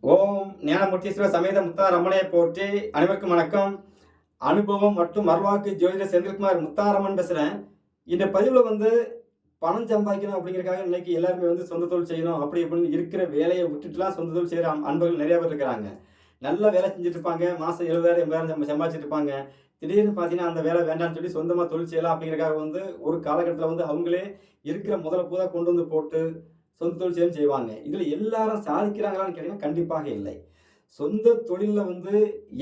ஓம் ஞானமூர்த்தீஸ்வர சமேத முத்தா ரமணையை போற்றி. அனைவருக்கும் வணக்கம். அனுபவம் மற்றும் மறுவாக்கு ஜோதிடர் செந்தில்குமார் முத்தாரமன் பேசுகிறேன் இந்த பதிவில் வந்து பணம் சம்பாதிக்கணும் அப்படிங்கிறக்காக இன்னைக்கு எல்லாருமே வந்து சொந்த தொழில் செய்யணும் அப்படி இப்படின்னு இருக்கிற வேலையை விட்டுட்டுலாம் சொந்த தொழில் செய்கிற அன்பர்கள் நிறைய பேர் இருக்கிறாங்க. நல்ல வேலை செஞ்சுட்டு இருப்பாங்க. மாதம் எழுபதாயிரம் எண்பதாயிரம் சம்ப- சம்பாதிச்சிட்டு இருப்பாங்க. திடீர்னு பார்த்தீங்கன்னா அந்த வேலை வேண்டாம்னு சொல்லி சொந்தமாக தொழில் செய்யலாம் அப்படிங்கிறக்காக வந்து ஒரு காலகட்டத்தில் வந்து அவங்களே இருக்கிற முதல்ல பூதாக கொண்டு வந்து போட்டு சொந்த தொழில் செய்யும் செய்வாங்க. இதில் எல்லாரும் சாதிக்கிறாங்களான்னு கேட்டிங்கன்னா கண்டிப்பாக இல்லை. சொந்த தொழிலில் வந்து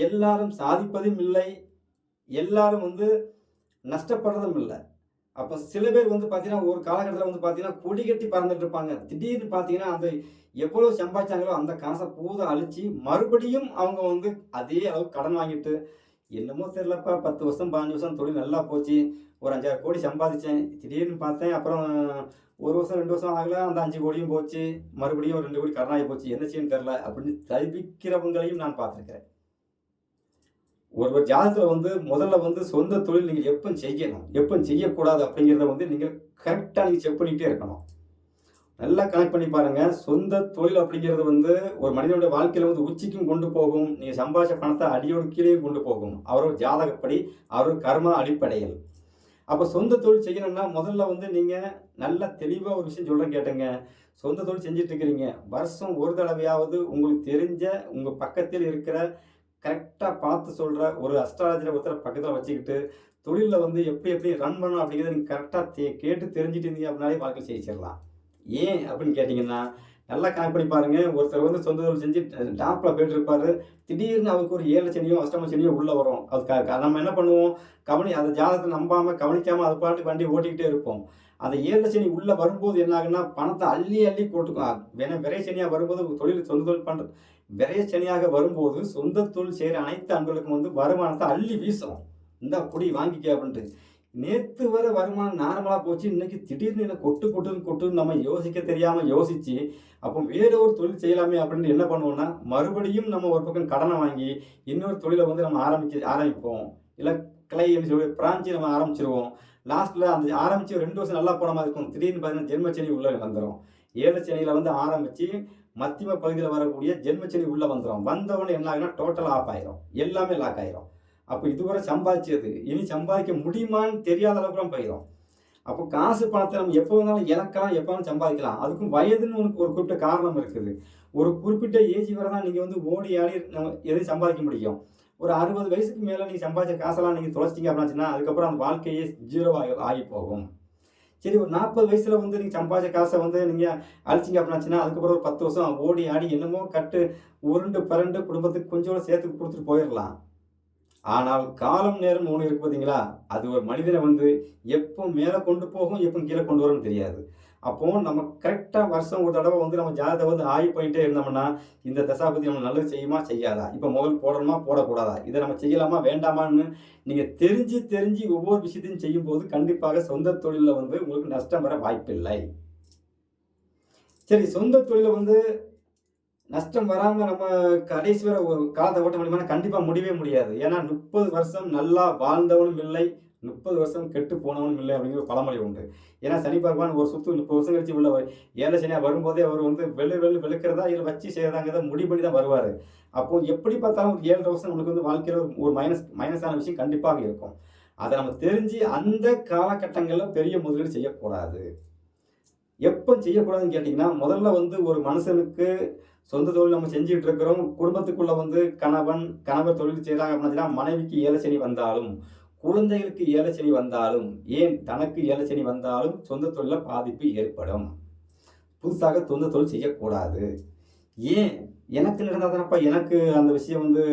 எல்லாரும் சாதிப்பதும் இல்லை. எல்லாரும் வந்து நஷ்டப்படுறதும் இல்லை. அப்போ சில பேர் வந்து பார்த்தீங்கன்னா ஒரு காலகட்டத்தில் வந்து பார்த்தீங்கன்னா கொடி கட்டி பறந்துட்டு இருப்பாங்க. திடீர்னு பார்த்தீங்கன்னா அந்த எவ்வளோ சம்பாதிச்சாங்களோ அந்த காசை பூத அழிச்சு மறுபடியும் அவங்க வந்து அதே அளவு கடன் வாங்கிட்டு என்னமோ தெரிலப்பா பத்து வருஷம் பதினஞ்சு வருஷம் தொழில் நல்லா போச்சு. ஒரு அஞ்சாயிரம் கோடி சம்பாதிச்சேன். திடீர்னு பார்த்தேன். அப்புறம் ஒரு வருஷம் ரெண்டு வருஷம் ஆகல அந்த அஞ்சு கோடியும் போச்சு மறுபடியும் ஒரு ரெண்டு கோடி கடனாகி போச்சு என்ன செய்யணும் தெரில அப்படின்னு தவிக்கிறவங்களையும் நான் பார்த்துருக்கிறேன். ஒரு ஒரு ஜாதகத்தில் வந்து முதல்ல வந்து சொந்த தொழில் நீங்கள் எப்போ செய்யணும் எப்போ செய்யக்கூடாது அப்படிங்கிறத வந்து நீங்கள் கரெக்டாக நீங்கள் செக் பண்ணிகிட்டே இருக்கணும். நல்லா கனெக்ட் பண்ணி பாருங்கள் சொந்த தொழில் அப்படிங்கிறது வந்து ஒரு மனிதனுடைய வாழ்க்கையில் வந்து உச்சிக்கும் கொண்டு போகும் நீங்கள் சம்பாதிச்ச பணத்தை அடியோடு கீழேயும் கொண்டு போகும். அவரோட ஜாதகப்படி அவரோட கர்ம அடிப்படையில். அப்போ சொந்த தொழில் செய்யணும்னா முதல்ல வந்து நீங்கள் நல்ல தெளிவாக ஒரு விஷயம் சொல்கிறேன் கேட்டுங்க. சொந்த தொழில் செஞ்சிட்ருக்கிறீங்க வருஷம் ஒரு தடவையாவது உங்களுக்கு தெரிஞ்ச உங்கள் பக்கத்தில் இருக்கிற கரெக்டாக பார்த்து சொல்கிற ஒரு அஸ்ட்ராலஜரை ஒருத்தரை பக்கத்தில் வச்சுக்கிட்டு தொழிலில் வந்து எப்படி எப்படி ரன் பண்ணணும் அப்படிங்கிறத நீங்கள் கரெக்டாக கேட்டு தெரிஞ்சுட்டு இருந்தீங்க அப்படின்னாலே வாழ்க்கை ஜெயிச்சிடலாம் ஏன் அப்படின்னு கேட்டிங்கன்னா நல்லா கணக்கு பண்ணி பாருங்க. ஒருத்தர் வந்து சொந்த தொழில் செஞ்சு டாப்பில் போயிட்டு இருப்பாரு திடீர்னு அவருக்கு ஒரு ஏழு சனியோ அஷ்டம சனியோ உள்ளே வரும். அது க- நம்ம என்ன பண்ணுவோம்? கவனி அந்த ஜாதகத்தை நம்பாமல் கவனிக்காமல் அது பாட்டுக்கு வண்டி ஓட்டிக்கிட்டே இருப்போம். அந்த ஏழு சனி உள்ளே வரும்போது என்ன ஆகுன்னா பணத்தை அள்ளி அள்ளி போட்டுக்கும் வேணா விரை சனியாக வரும்போது தொழில் சொந்த தொழில் பண்ணுற விரைய சனியாக வரும்போது சொந்த தொழில் செய்கிற அனைத்து அன்பர்களுக்கும் வந்து வருமானத்தை அள்ளி வீசும் இந்த குடி வாங்கிக்க அப்படின்ட்டு. நேத்து வரை வருமானம் நார்மலாக போச்சு இன்னைக்கு திடீர்னு என்ன கொட்டு கொட்டுன்னு கொட்டுன்னு நம்ம யோசிக்க தெரியாமல் யோசிச்சு அப்போ வேற ஒரு தொழில் செய்யலாமே அப்படின்னு என்ன பண்ணுவோம்னா மறுபடியும் நம்ம ஒரு பக்கம் கடனை வாங்கி இன்னொரு தொழிலை வந்து நம்ம ஆரம்பிக்க ஆரம்பிப்போம். இல்லை கிளை சொல்லி பிரான்ச்சி நம்ம ஆரம்பிச்சிருவோம். லாஸ்ட்டில் அந்த ஆரம்பித்து ரெண்டு வருஷம் நல்லா போன மாதிரி இருக்கும். திடீர்னு பார்த்தீங்கன்னா ஜென்மச்சனி உள்ளே வந்துடும் ஏழு சனியில் வந்து ஆரம்பித்து மத்தியம பகுதியில் வரக்கூடிய ஜென்மச்சனி உள்ளே வந்துடும் வந்தவொடனே என்ன ஆகுனா டோட்டல் ஆஃப் ஆயிரும். எல்லாமே லாக் ஆயிரும். அப்போ இதுவரை சம்பாதிச்சது. இனி சம்பாதிக்க முடியுமான்னு தெரியாத அளவுக்குலாம் போயிடும் அப்போ காசு பணத்தை நம்ம எப்போ வேணாலும் இழக்கலாம் எப்போ வேணாலும் சம்பாதிக்கலாம். அதுக்கும் வயதுன்னு உனக்கு ஒரு குறிப்பிட்ட காரணம் இருக்குது. ஒரு குறிப்பிட்ட ஏஜ் வரை தான் நீங்கள் வந்து ஓடி ஆடி நம்ம எதையும் சம்பாதிக்க முடியும். ஒரு அறுபது வயசுக்கு மேலே நீங்கள் சம்பாதிச்ச காசெல்லாம் நீங்கள் தொலைச்சிங்க அப்படின்னா அதுக்கப்புறம் அந்த வாழ்க்கையே ஜீரோ ஆகி ஆகி போகும். சரி ஒரு நாற்பது வயசில் வந்து நீங்கள் சம்பாதிச்ச காசை வந்து நீங்கள் அழிச்சிங்க அப்படின்னாச்சுன்னா அதுக்கப்புறம் ஒரு பத்து வருஷம் ஓடி ஆடி என்னமோ கட்டு உருண்டு பரண்டு குடும்பத்துக்கு கொஞ்சம் சேர்த்து கொடுத்துட்டு போயிடலாம். ஆனால் காலம் நேரம் ஒன்று இருக்கு பார்த்தீங்களா? அது ஒரு மனிதனை வந்து எப்போ மேலே கொண்டு போகும் எப்போ கீழே கொண்டு வரும்னு தெரியாது. அப்போ நம்ம கரெக்டாக வருஷம் ஒரு தடவை வந்து நம்ம ஜாதகத்தை வந்து ஆய்வு பண்ணிட்டே இருந்தோம்னா இந்த தசாபதி நம்ம நல்லது செய்யுமா செய்யாதா? இப்போ முதல் போடணுமா போடக்கூடாதா? இதை நம்ம செய்யலாமா வேண்டாமான்னு நீங்கள் தெரிஞ்சு தெரிஞ்சு ஒவ்வொரு விஷயத்தையும் செய்யும்போது கண்டிப்பாக சொந்த தொழிலில் வந்து உங்களுக்கு நஷ்டம் வர வாய்ப்பில்லை. சரி சொந்த தொழிலை வந்து நஷ்டம் வராமல் நம்ம கடைசி வர ஒரு காலத்தை ஓட்ட முடியுமா கண்டிப்பாக முடியவே முடியாது. ஏன்னா முப்பது வருஷம் நல்லா வாழ்ந்தவனும் இல்லை முப்பது வருஷம் கெட்டு போனவனும் இல்லை அப்படிங்கிற ஒரு பழமொழி உண்டு. ஏன்னா சனி பகவான் ஒரு சுத்து முப்பது வருஷம் கழிச்சு உள்ள ஏழை சனியாக வரும்போதே அவர் வந்து வெள்ளு வெள்ளு வெளுக்கிறதா இல்லை வச்சு செய்யறதாங்கிறத முடிவு பண்ணி தான் வருவார். அப்போ எப்படி பார்த்தாலும் ஒரு ஏழரை வருஷம் நம்மளுக்கு வந்து வாழ்க்கையில் ஒரு- ஒரு மைனஸ் மைனஸான விஷயம் கண்டிப்பாக இருக்கும். அதை நம்ம தெரிஞ்சு அந்த காலகட்டங்களில் பெரிய முதலீடு செய்யக்கூடாது. எப்போ செய்யக்கூடாதுன்னு கேட்டிங்கன்னா முதல்ல வந்து ஒரு மனுஷனுக்கு சொந்த தொழில் நம்ம செஞ்சுட்டு இருக்கிறோம். குடும்பத்துக்குள்ளே வந்து கணவன் கணவர் தொழில் செய்கிறாங்க அப்படின்னா மனைவிக்கு ஏலச்சனி வந்தாலும் குழந்தைகளுக்கு ஏலச்சனி வந்தாலும் ஏன் தனக்கு ஏலச்சனி வந்தாலும் சொந்த தொழிலில் பாதிப்பு ஏற்படும். புதுசாக சொந்த தொழில் செய்யக்கூடாது. ஏன்? எனக்கு நடந்தாதானப்பா எனக்கு அந்த விஷயம் வந்து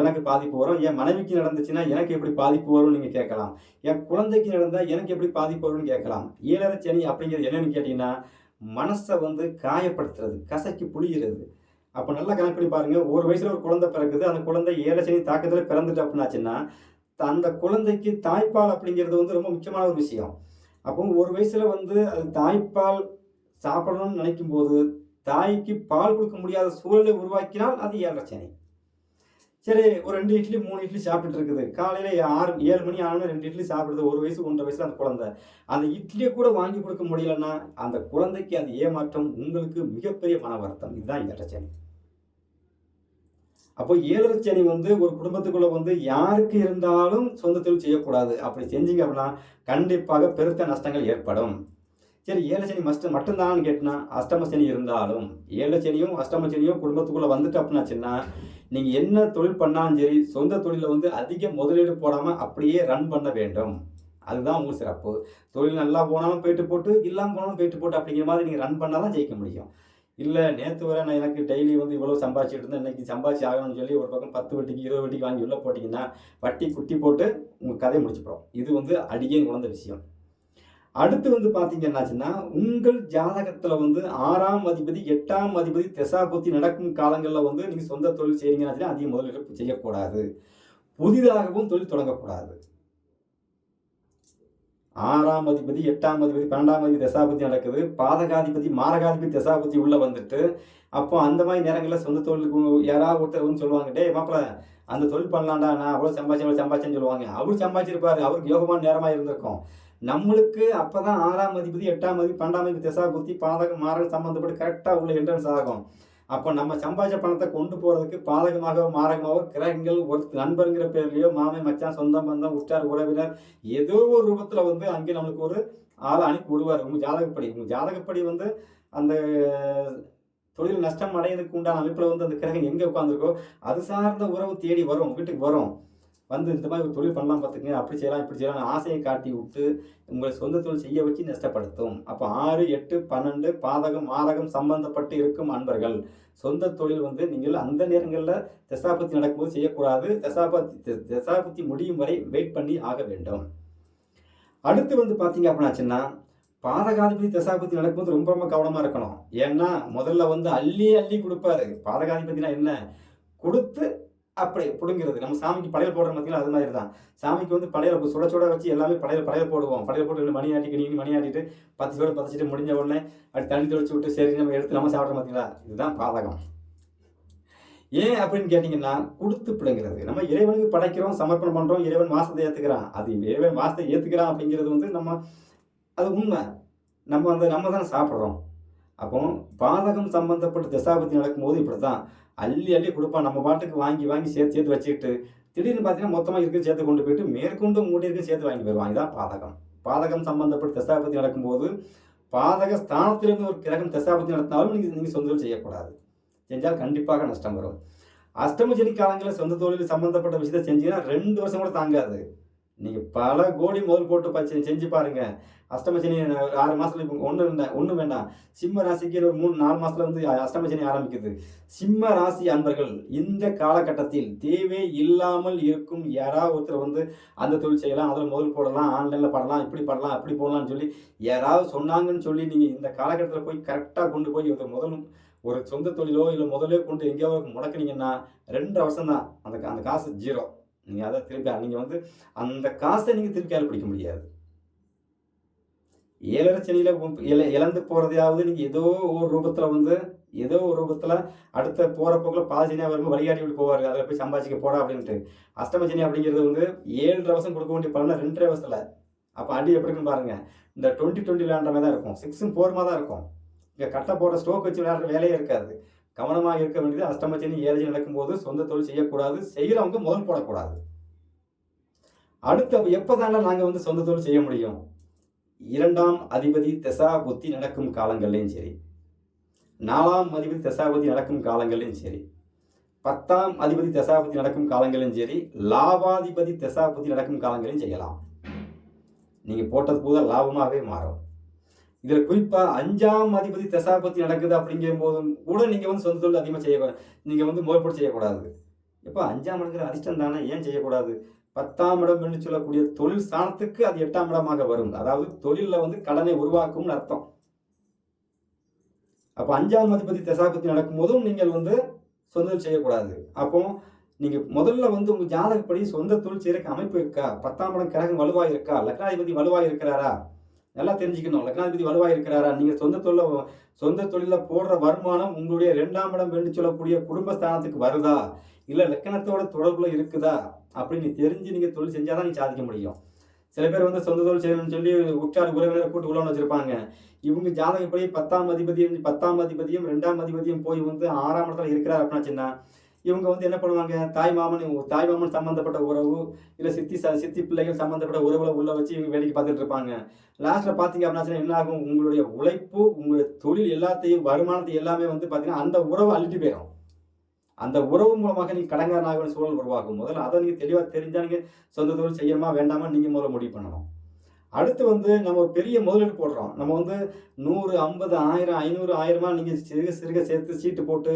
எனக்கு பாதிப்பு வரும். என் மனைவிக்கு நடந்துச்சுன்னா எனக்கு எப்படி பாதிப்பு வரும்னு நீங்கள் கேட்கலாம். என் குழந்தைக்கு நடந்தால் எனக்கு எப்படி பாதிப்பு வரும்னு கேட்கலாம். ஏழரை சனி அப்படிங்கிறது என்னென்னு கேட்டிங்கன்னா மனசை வந்து காயப்படுத்துறது கசக்கி புளிகிறது அப்போ நல்லா கணக்கு பண்ணி பாருங்க. ஒரு வயசில் ஒரு குழந்தை பிறக்குது. அந்த குழந்தை ஏழை சனி தாக்கத்தில் பிறந்துட்டு அப்படின்னாச்சுன்னா அந்த குழந்தைக்கு தாய்ப்பால் அப்படிங்கிறது வந்து ரொம்ப முக்கியமான ஒரு விஷயம். அப்போ ஒரு வயசில் வந்து அது தாய்ப்பால் சாப்பிடணும்னு நினைக்கும் போது தாய்க்கு பால் கொடுக்க முடியாத சூழலை உருவாக்கினால் அது ஏழரை சனி. சரி ஒரு ரெண்டு இட்லி மூணு இட்லி சாப்பிட்டுட்டு இருக்குது. காலையில் ஆறு ஏழு மணி ஆனால் ரெண்டு இட்லி சாப்பிடுது ஒரு வயசு ஒன்றரை வயசு அந்த குழந்தை. அந்த இட்லியை கூட வாங்கி கொடுக்க முடியலன்னா அந்த குழந்தைக்கு அது ஏமாற்றம் உங்களுக்கு மிகப்பெரிய மன வருத்தம். இதுதான் ஏற்றச்சனி அப்போ ஏழரை சனி வந்து ஒரு குடும்பத்துக்குள்ள வந்து யாருக்கு இருந்தாலும் சொந்த தொழில் செய்யக்கூடாது. அப்படி செஞ்சீங்க அப்படின்னா கண்டிப்பாக பெருத்த நஷ்டங்கள் ஏற்படும். சரி ஏழை சனி மஸ்ட் மட்டும்தான்னு கேட்டினா அஷ்டம சனி இருந்தாலும் ஏழை சனியும் அஷ்டம சனியும் அப்படின்னா வந்துட்டு அப்படின்னாச்சுன்னா என்ன தொழில் பண்ணாலும் சரி சொந்த தொழிலில் வந்து அதிக முதலீடு போடாமல் அப்படியே ரன் பண்ண வேண்டும். அதுதான் உங்களுக்கு சிறப்பு. தொழில் நல்லா போனாலும் போயிட்டு போட்டு இல்லாமல் போனாலும் போயிட்டு போட்டு அப்படிங்கிற மாதிரி நீங்கள் ரன் பண்ணால் தான் ஜெயிக்க முடியும். இல்லை நேற்று வர நான் எனக்கு டெய்லி வந்து இவ்வளோ சம்பாதிச்சிட்டு இருந்தேன் இன்றைக்கி சம்பாதிச்சு ஆகணும்னு சொல்லி ஒரு பக்கம் பத்து வட்டிக்கு இருபது வட்டிக்கு வாங்கி உள்ளே போட்டிங்கன்னா வட்டி குட்டி போட்டு உங்கள் கதையை முடிச்சுப்போம் இது வந்து அடியேன் உணர்ந்த விஷயம். அடுத்து வந்து பார்த்தீங்கன்னாச்சுன்னா உங்கள் ஜாதகத்தில் வந்து ஆறாம் அதிபதி எட்டாம் அதிபதி திசாபுத்தி நடக்கும் காலங்களில் வந்து நீங்கள் சொந்த தொழில் செய்றீங்கன்னாச்சுன்னா அதிக முதலீடு செய்யக்கூடாது. புதிதாகவும் தொழில் தொடங்கக்கூடாது. ஆறாம் அதிபதி எட்டாம் அதிபதி பன்னெண்டாம் அதிபதி தசாபதி நடக்குது. பாதகாதிபதி மாரகாதிபதி தசாபதி உள்ளே வந்துட்டு அப்போ அந்த மாதிரி நேரங்களில் சொந்த தொழிலுக்கு யாராவது ஒருத்தர் வந்து சொல்லுவாங்க டே மாப்பிள அந்த தொழில் பண்ணலாம்டா நான் அவ்வளோ சம்பாதிச்சு அவ்வளோ சம்பாதிச்சேன்னு சொல்லுவாங்க. அவர் சம்பாதிச்சிருப்பாரு அவருக்கு யோகமான நேரமாக இருந்திருக்கும். நம்மளுக்கு அப்பதான் ஆறாம் அதிபதி எட்டாம் அதிபதி பன்னெண்டாம் அதிபதி தசாபுத்தி பாதகம் மாரகம் சம்மந்தப்பட்டு கரெக்டாக உள்ள என்ட்ரன்ஸ் ஆகும். அப்போ நம்ம சம்பாதிச்ச பணத்தை கொண்டு போகிறதுக்கு பாதகமாக மாரகமாக கிரகங்கள் ஒரு நண்பருங்கிற பேர்லையோ மாமை மச்சான் சொந்தம் பந்தம் உற்றார் உறவினர் ஏதோ ஒரு ரூபத்தில் வந்து அங்கே நம்மளுக்கு ஒரு ஆளை அனுப்பி விடுவார். உங்கள் ஜாதகப்படி உங்கள் ஜாதகப்படி வந்து அந்த தொழில் நஷ்டம் அடையிறதுக்கு உண்டான அமைப்பில் வந்து அந்த கிரகம் எங்கே உட்காந்துருக்கோ அது சார்ந்த உறவு தேடி வரும் வீட்டுக்கு வரும். வந்து இந்த மாதிரி ஒரு தொழில் பண்ணலாம் பார்த்துங்க அப்படி செய்யலாம் இப்படி செய்யலாம் ஆசையை காட்டி விட்டு உங்களை சொந்த தொழில் செய்ய வச்சு நஷ்டப்படுத்தும். அப்போ ஆறு எட்டு பன்னெண்டு பாதகம் மாதகம் சம்பந்தப்பட்டு இருக்கும் அன்பர்கள். சொந்த தொழில் வந்து நீங்கள் அந்த நேரங்களில் தசாபத்தி நடக்கும்போது செய்யக்கூடாது. தசாபத்தி தசாபத்தி முடியும் வரை வெயிட் பண்ணி ஆக வேண்டும். அடுத்து வந்து பார்த்தீங்க அப்படின்னாச்சுன்னா பாதகாதிபதி தசாபதி நடக்கும்போது ரொம்ப ரொம்ப கவனமாக இருக்கணும். ஏன்னா முதல்ல வந்து அள்ளி அள்ளி கொடுப்பாரு. பாதகாதிபதினா என்ன? கொடுத்து அப்படி பிடுங்கிறது. நம்ம சாமிக்கு படையல் போடுற பார்த்தீங்களா அது மாதிரி தான். சாமிக்கு வந்து படையல் சுட சுட வச்சு எல்லாமே படையல் படையல் போடுவோம். படையல் போட்டு மணி ஆட்டி கிணி மணி ஆட்டிட்டு பத்து சோடு பதச்சிட்டு முடிஞ்ச உடனே அப்படி தண்ணி தெளிச்சு விட்டு சரி நம்ம எடுத்து நம்ம சாப்பிட்ற பார்த்தீங்களா இதுதான் பாதகம். ஏன் அப்படின்னு கேட்டிங்கன்னா கொடுத்து பிடுங்கிறது. நம்ம இறைவனுக்கு படைக்கிறோம் சமர்ப்பணம் பண்ணுறோம் இறைவன் வாசத்தை ஏற்றுக்கிறான் அது இறைவன் வாசத்தை ஏற்றுக்கிறான் அப்படிங்கிறது வந்து நம்ம அது உண்மை. நம்ம அந்த நம்ம தான் சாப்பிட்றோம். அப்போ பாதகம் சம்பந்தப்பட்ட தசாபதி நடக்கும்போது இப்படி தான் அள்ளி அள்ளி கொடுப்பான். நம்ம பாட்டுக்கு வாங்கி வாங்கி சேர்த்து சேர்த்து வச்சுக்கிட்டு திடீர்னு பார்த்தீங்கன்னா மொத்தமாக இருக்கிற சேர்த்து கொண்டு போயிட்டு மேற்கொண்டு மூடி இருக்கு சேர்த்து வாங்கி போயிடுவாங்க இதான் பாதகம். பாதகம் சம்பந்தப்பட்ட தசாபதி நடக்கும்போது பாதக ஸ்தானத்திலிருந்து ஒரு கிரகம் தசாபதி நடத்தினாலும் நீங்கள் நீங்கள் சொந்த தொழில் செய்யக்கூடாது. செஞ்சால் கண்டிப்பாக நஷ்டம் வரும். அஷ்டமஜனி காலங்களில் சொந்த தொழில் சம்பந்தப்பட்ட விஷயத்தை செஞ்சீங்கன்னா ரெண்டு வருஷம் கூட தாங்காது. நீங்கள் பல கோடி முதல் போட்டு பச்சு செஞ்சு பாருங்கள் அஷ்டமசனி ஆறு மாதத்துல இப்போ ஒன்று ஒன்று வேண்டாம் சிம்ம ராசிக்கு ஒரு மூணு நாலு மாதத்துல வந்து அஷ்டமசனி ஆரம்பிக்குது. சிம்ம ராசி அன்பர்கள் இந்த காலகட்டத்தில் தேவை இல்லாமல் இருக்கும் யாராவது ஒருத்தர் வந்து அந்த தொழில் செய்யலாம் அதில் முதல் போடலாம் ஆன்லைனில் படலாம் இப்படி படலாம் அப்படி போடலாம்னு சொல்லி யாராவது சொன்னாங்கன்னு சொல்லி நீங்கள் இந்த காலகட்டத்தில் போய் கரெக்டாக கொண்டு போய் ஒரு முதல் ஒரு சொந்த தொழிலோ இல்லை முதலே கொண்டு எங்கேயாவது முடக்குனீங்கன்னா ரெண்டு வருஷம் தான் அந்த அந்த காசு ஜீரோ நீங்கள் அதை திருப்பி நீங்கள் வந்து அந்த காசை நீங்கள் திருப்பி ஆள் பிடிக்க முடியாது. ஏழரை சனியில் இழ இழந்து போகிறதையாவது நீங்கள் ஏதோ ஒரு ரூபத்தில் வந்து ஏதோ ஒரு ரூபத்தில் அடுத்த போகிற போக்கில் பாதசனியாக வரும்போது வழிகாட்டி விட்டு போவார் அதில் போய் சம்பாதிக்க போடா அப்படின்ட்டு. அஷ்டமசனி அப்படிங்கிறது வந்து ஏழரை வருஷம் கொடுக்க வேண்டிய பலனை ரெண்டரை வருஷத்தில். அப்போ அடி எப்படி இருக்குன்னு பாருங்கள் இந்த டுவெண்ட்டி டுவெண்ட்டி விளையாண்ட மாதிரி தான் இருக்கும். சிக்ஸும் ஃபோருமா தான் இருக்கும். இங்கே கட்டை போடுற ஸ்டோக் வச்சு விளையாடுற வேலையே இருக்காது. கவனமாக இருக்க வேண்டியது அஷ்டமச்சனி ஏழை நடக்கும்போது சொந்த தொழில் செய்யக்கூடாது. செய்கிறவங்க முதல் போடக்கூடாது. அடுத்து எப்போ தானே நாங்கள் வந்து சொந்த தொழில் செய்ய முடியும்? இரண்டாம் அதிபதி திசா புத்தி நடக்கும் காலங்கள்லையும் சரி. நாலாம் அதிபதி தசாபதி நடக்கும் காலங்கள்லையும் சரி. பத்தாம் அதிபதி தசாபதி நடக்கும் காலங்களிலும் சரி. லாபாதிபதி தசாபதி நடக்கும் காலங்களையும் செய்யலாம். நீங்கள் போட்டது போதும் லாபமாகவே மாறும். இதில் குறிப்பாக அஞ்சாம் அதிபதி தசாபத்தி நடக்குது அப்படிங்கும் போதும் கூட நீங்கள் வந்து சொந்த தொழில் அதிகமாக செய்யக்கூடாது நீங்கள் வந்து முறைப்பட்டு செய்யக்கூடாது. இப்போ அஞ்சாம் இடங்கிற அதிர்ஷ்டம் தானே? ஏன் செய்யக்கூடாது? பத்தாம் இடம் என்று சொல்லக்கூடிய தொழில் ஸ்தானத்துக்கு அது எட்டாம் இடமாக வரும். அதாவது தொழிலில் வந்து கடனை உருவாக்கும்னு அர்த்தம். அப்போ அஞ்சாம் அதிபதி தசாபத்தி நடக்கும் போதும் நீங்கள் வந்து சொந்த தொழில் செய்யக்கூடாது. அப்போ நீங்கள் முதல்ல வந்து உங்கள் ஜாதகப்படி சொந்த தொழில் செய்யறதுக்கு அமைப்பு இருக்கா? பத்தாம் இடம் கிரகம் வலுவாக இருக்கா? லக்னாதிபதி வலுவாக இருக்கிறாரா? நல்லா தெரிஞ்சுக்கணும். லக்னாதிபதி வலுவாக இருக்கிறாரா நீங்கள் சொந்த தொழில சொந்த தொழிலில் போடுற வருமானம் உங்களுடைய ரெண்டாம் இடம் என்று சொல்லக்கூடிய குடும்பஸ்தானத்துக்கு வருதா? இல்லை லக்கணத்தோட தொடர்புல இருக்குதா? அப்படின்னு தெரிஞ்சு நீங்கள் தொழில் செஞ்சால் தான் நீங்கள் சாதிக்க முடியும். சில பேர் வந்து சொந்த தொழில் செய்யணும்னு சொல்லி உற்றார் உறவினர் கூட்டு உள்ள வச்சிருப்பாங்க. இவங்க ஜாதகப்படி பத்தாம் அதிபதியும் பத்தாம் அதிபதியும் ரெண்டாம் அதிபதியும் போய் வந்து ஆறாம் இடத்துல இருக்கிறார் சின்ன இவங்க வந்து என்ன பண்ணுவாங்க? தாய் மாமன் தாய் மாமன் சம்மந்தப்பட்ட உறவு இல்லை சித்தி ச சித்தி பிள்ளைகள் சம்மந்தப்பட்ட உறவுல உள்ள வச்சு இவங்க வேலைக்கு பார்த்துட்டு இருப்பாங்க. லாஸ்ட்டில் பார்த்தீங்க அப்படின்னா என்ன ஆகும்? உங்களுடைய உழைப்பு உங்களுடைய தொழில் எல்லாத்தையும் வருமானத்தை எல்லாமே வந்து பார்த்தீங்கன்னா அந்த உறவு அள்ளிட்டு போயிடும் அந்த உறவு மூலமாக நீங்கள் கடங்காரனாக சூழல் உருவாகும். முதல்ல அதை நீங்கள் தெளிவாக தெரிஞ்சா நீங்கள் சொந்த தொழில் செய்யணுமா? வேண்டாமா? நீங்கள் முதல்ல முடிவு பண்ணணும். அடுத்து வந்து நம்ம ஒரு பெரிய முதலீடு போடுறோம். நம்ம வந்து நூறு ஐம்பது ஆயிரம் ஐநூறு ஆயிரமா நீங்கள் சிறுக சிறுக சேர்த்து சீட்டு போட்டு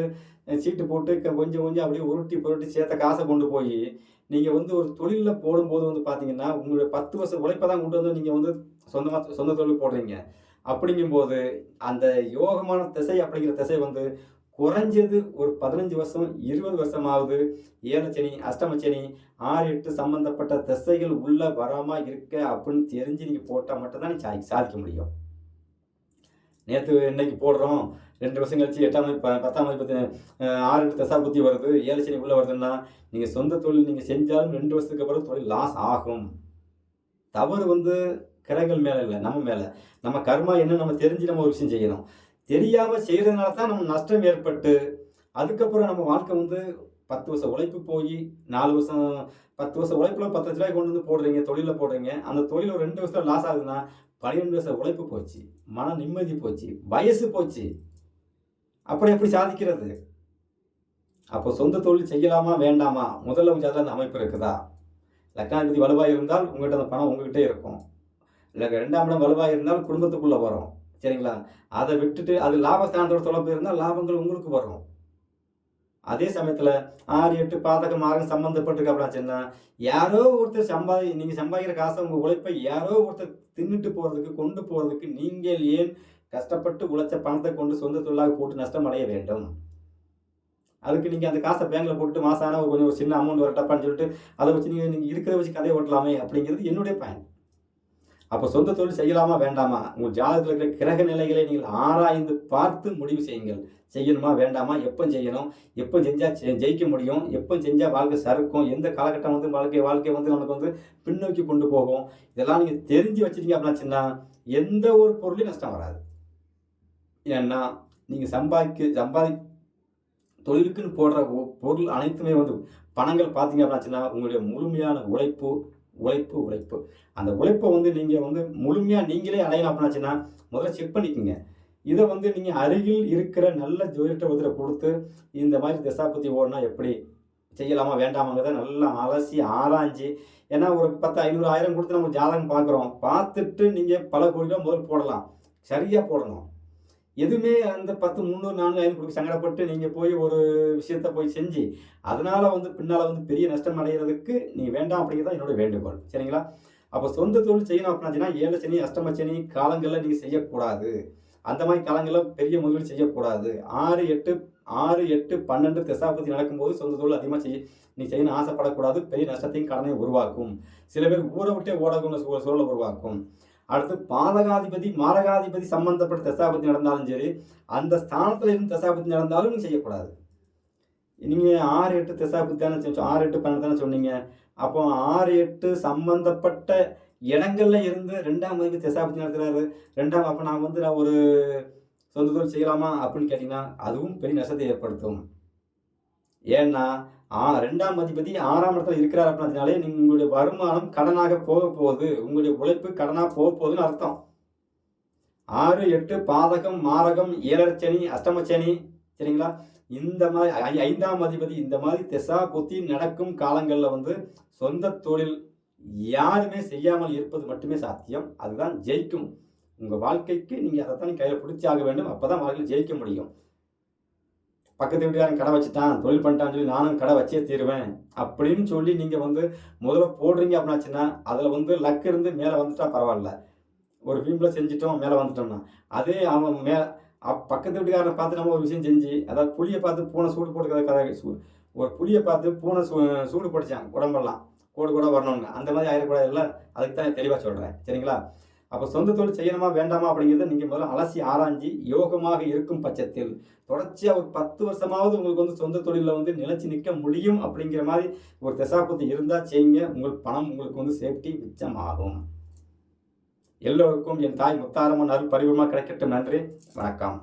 சீட்டு போட்டு க- கொஞ்சம் கொஞ்சம் அப்படியே உருட்டி புரட்டி சேர்த்த காசை கொண்டு போய் நீங்கள் வந்து ஒரு தொழிலில் போடும்போது வந்து பார்த்தீங்கன்னா உங்களுடைய பத்து வருஷம் உழைப்பை தான் கொண்டு வந்து நீங்கள் வந்து சொந்தமாக சொந்த தொழில் போடுறீங்க. அப்படிங்கும்போது அந்த யோகமான திசை அப்படிங்கிற திசை வந்து குறைஞ்சது ஒரு பதினஞ்சு வருஷம் இருபது வருஷமாவது ஏழச்சனி அஷ்டமச்சனி ஆறு எட்டு சம்பந்தப்பட்ட திசைகள் உள்ள வராம இருக்க அப்படின்னு தெரிஞ்சு நீங்க போட்டால் மட்டும்தான் நீ சா- சாதிக்க முடியும். நேற்று இன்னைக்கு போடுறோம். ரெண்டு வருஷம் கழிச்சு எட்டாம் மதி ப- பத்தாம் மதி பத்து ஆறு எட்டு தசா புத்தி வருது ஏழு சனி உள்ள வருதுன்னா நீங்க சொந்த தொழில் நீங்க செஞ்சாலும் ரெண்டு வருஷத்துக்கு அப்புறம் தொழில் லாஸ் ஆகும். தவறு வந்து கிரகங்கள் மேலே இல்லை நம்ம மேலே. நம்ம கர்மா என்ன நம்ம தெரிஞ்சு நம்ம ஒரு விஷயம் செய்யணும். தெரியாமல் செய்கிறதுனால தான் நம்ம நஷ்டம் ஏற்பட்டு அதுக்கப்புறம் நம்ம வாழ்க்கை வந்து பத்து வருஷம் உழைப்பு போய் நாலு வருஷம் பத்து வருஷம் உழைப்பில் பத்து லட்ச ரூபாய் கொண்டு வந்து போடுறீங்க தொழிலில் போடுறீங்க. அந்த தொழில் ஒரு ரெண்டு வருஷம் லாஸ் ஆகுதுன்னா பன்னிரெண்டு வருஷம் உழைப்பு போச்சு மன நிம்மதி போச்சு வயசு போச்சு. அப்புறம் எப்படி சாதிக்கிறது? அப்போ சொந்த தொழில் செய்யலாமா வேண்டாமா? முதல்ல உங்க அந்த அமைப்பு இருக்குதா? லக்னாதிபதி வலுவாக இருந்தால் உங்ககிட்ட அந்த பணம் உங்ககிட்ட இருக்கும். இல்லை ரெண்டாம் இடம் வலுவாக இருந்தால் குடும்பத்துக்குள்ளே வரும். சரிங்களா? அதை விட்டுட்டு அது லாபஸ்தானத்தோட தொடர்பு இருந்தால் லாபங்கள் உங்களுக்கு வரும். அதே சமயத்தில் ஆறு எட்டு பாதக மார்க்கம் சம்மந்தப்பட்டிருக்கு அப்படின்னா யாரோ ஒருத்தர் சம்பாதி நீங்கள் சம்பாதிக்கிற காசை உங்கள் உழைப்பை யாரோ ஒருத்தர் தின்னுட்டு போகிறதுக்கு கொண்டு போகிறதுக்கு நீங்கள் ஏன் கஷ்டப்பட்டு உழைச்ச பணத்தை கொண்டு சொந்த தொழிலாக போட்டு நஷ்டம் அடைய வேண்டும்? அதுக்கு நீங்கள் அந்த காசை பேங்கில் போட்டு மாதம் ஆனால் கொஞ்சம் ஒரு சின்ன அமௌண்ட் வரட்டப்பான்னு சொல்லிட்டு அதை வச்சு நீங்கள் நீங்கள் இருக்கிறத வச்சு கதையை ஓட்டலாமே அப்படிங்கிறது என்னுடைய பயன் அப்போ சொந்த தொழில் செய்யலாமா வேண்டாமா? உங்கள் ஜாதகத்தில் இருக்கிற கிரக நிலைகளை நீங்கள் ஆராய்ந்து பார்த்து முடிவு செய்யுங்கள். செய்யணுமா வேண்டாமா? எப்போ செய்யணும்? எப்போ செஞ்சால் ஜெயிக்க முடியும்? எப்போ செஞ்சால் வாழ்க்கை சறுக்கும்? எந்த காலகட்டம் வந்து வாழ்க்கை வாழ்க்கை வந்து நமக்கு வந்து பின்னோக்கி கொண்டு போகும்? இதெல்லாம் நீங்கள் தெரிஞ்சு வச்சுட்டீங்க அப்படின்னா எந்த ஒரு பொருளையும் நஷ்டம் வராது. ஏன்னா நீங்கள் சம்பாதிக்க சம்பாதி தொழிலுக்குன்னு போடுற பொருள் அனைத்துமே வந்து பணங்கள் பார்த்தீங்க அப்படின்னா உங்களுடைய முழுமையான உழைப்பு உழைப்பு உழைப்பு. அந்த உழைப்பை வந்து நீங்கள் வந்து முழுமையாக நீங்களே அடையலாம் அப்படின்னாச்சுன்னா முதல்ல செக் பண்ணிக்கோங்க. இதை வந்து நீங்கள் அருகில் இருக்கிற நல்ல ஜோதிட ஒருத்தரை கொடுத்து இந்த மாதிரி திசாபுத்தி ஓடனா எப்படி? செய்யலாமா வேண்டாமாங்கிறத நல்லா அலசி ஆராய்ஞ்சு. ஏன்னா ஒரு பத்து ஐநூறு ஆயிரம் கொடுத்து நம்ம ஜாதகம் பார்க்குறோம். பார்த்துட்டு நீங்கள் பல கோடி ரூபா முதல் போடலாம். சரியாக போடணும். எதுவுமே அந்த பத்து முந்நூறு நானூறு ஐநூறு கொடுக்க சங்கடப்பட்டு நீங்கள் போய் ஒரு விஷயத்த போய் செஞ்சு அதனால் வந்து பின்னால் வந்து பெரிய நஷ்டம் அடைகிறதுக்கு நீங்கள் வேண்டாம் அப்படிங்கிறது என்னோட வேண்டுகோள். சரிங்களா? அப்போ சொந்த தொழில் செய்யணும் அப்படின்னா ஏழு சனி அஷ்டம சனி காலங்களில் நீங்கள் செய்யக்கூடாது. அந்த மாதிரி காலங்களில் பெரிய முதலீடு செய்யக்கூடாது. ஆறு எட்டு ஆறு எட்டு பன்னெண்டு திசாபதி நடக்கும்போது சொந்த தொழில் அதிகமாக செய்ய நீ செய்யணும் ஆசைப்படக்கூடாது. பெரிய நஷ்டத்தையும் கடனையும் உருவாக்கும். சில பேர் ஊரை விட்டே ஓடக்கூடிய சூழ சூழலை உருவாக்கும். அடுத்து பாதகாதிபதி மாரகாதிபதி சம்பந்தப்பட்ட தசாபதி நடந்தாலும் சரி அந்த ஸ்தானத்தில் இருந்து தசாபதி நடந்தாலும் நீங்கள் செய்யக்கூடாது. நீங்கள் ஆறு எட்டு தசாபதி தானே ஆறு எட்டு பன்னெண்டு தானே சொன்னீங்க. அப்போ ஆறு எட்டு சம்பந்தப்பட்ட இடங்கள்ல இருந்து ரெண்டாம் மதிப்பு தசாபதி நடத்துகிறாரு ரெண்டாம் அப்போ நான் வந்து நான் ஒரு சொந்த தொழில் செய்யலாமா அப்படின்னு கேட்டிங்கன்னா அதுவும் பெரிய நஷ்டத்தை ஏற்படுத்தும். ஏன்னா ஆ ரெண்டாம் அதிபதி ஆறாம் இடத்துல இருக்கிறார் அப்படின்னாலே நீங்கள் உங்களுடைய வருமானம் கடனாக போக போகுது. உங்களுடைய உழைப்பு கடனாக போக போகுதுன்னு அர்த்தம். ஆறு எட்டு பாதகம் மாரகம் ஏழரச்சனி அஷ்டமச்சனி சரிங்களா? இந்த மாதிரி ஐ- ஐந்தாம் அதிபதி இந்த மாதிரி திசா புத்தி நடக்கும் காலங்களில் வந்து சொந்த தொழில் யாருமே செய்யாமல் இருப்பது மட்டுமே சாத்தியம். அதுதான் ஜெயிக்கும். உங்கள் வாழ்க்கைக்கு நீங்கள் அதை தான் கையில் பிடிச்சாக வேண்டும். அப்போ தான் வாழ்க்கையில் ஜெயிக்க முடியும். பக்கத்து வீட்டுக்காரன் கடை வச்சுட்டான் தொழில் பண்ணிட்டான்னு சொல்லி நானும் கடை வச்சே தீருவேன் அப்படின்னு சொல்லி நீங்கள் வந்து முதல்ல போடுறீங்க அப்படின்னாச்சுன்னா அதில் வந்து லக் இருந்து மேலே வந்துட்டா பரவாயில்ல. ஒரு வீம்பில் செஞ்சுட்டோம் மேலே வந்துட்டோம்னா. அதே அவன் மே அப் பக்கத்து வீட்டுக்காரனை பார்த்து நம்ம ஒரு விஷயம் செஞ்சு அதாவது புளியை பார்த்து பூனை சூடு போட்டு கதை ஒரு புளியை பார்த்து பூனை சூ சூடு போட்டுச்சான் உடம்பெல்லாம். கூட கூட வரணும்னு. அந்த மாதிரி ஆயிடக்கூடாது இல்லை அதுக்கு தான் தெளிவாக சொல்கிறேன் சரிங்களா? அப்போ சொந்த தொழில் செய்யணுமா வேண்டாமா அப்படிங்கிறத நீங்கள் முதல்ல அலசி ஆராய்ஞ்சு யோகமாக இருக்கும் பட்சத்தில் தொடர்ச்சியாக ஒரு பத்து வருஷமாவது உங்களுக்கு வந்து சொந்த தொழிலில் வந்து நிலச்சி நிற்க முடியும் அப்படிங்கிற மாதிரி ஒரு தசாபுத்தி இருந்தால் செய்யுங்க. உங்கள் பணம் உங்களுக்கு வந்து சேஃப்டி மிச்சமாகும். எல்லோருக்கும் என் தாய் முத்தாரம்மன் அருள் பரிபூர்ணமாக கிடைக்கட்டும். நன்றி. வணக்கம்.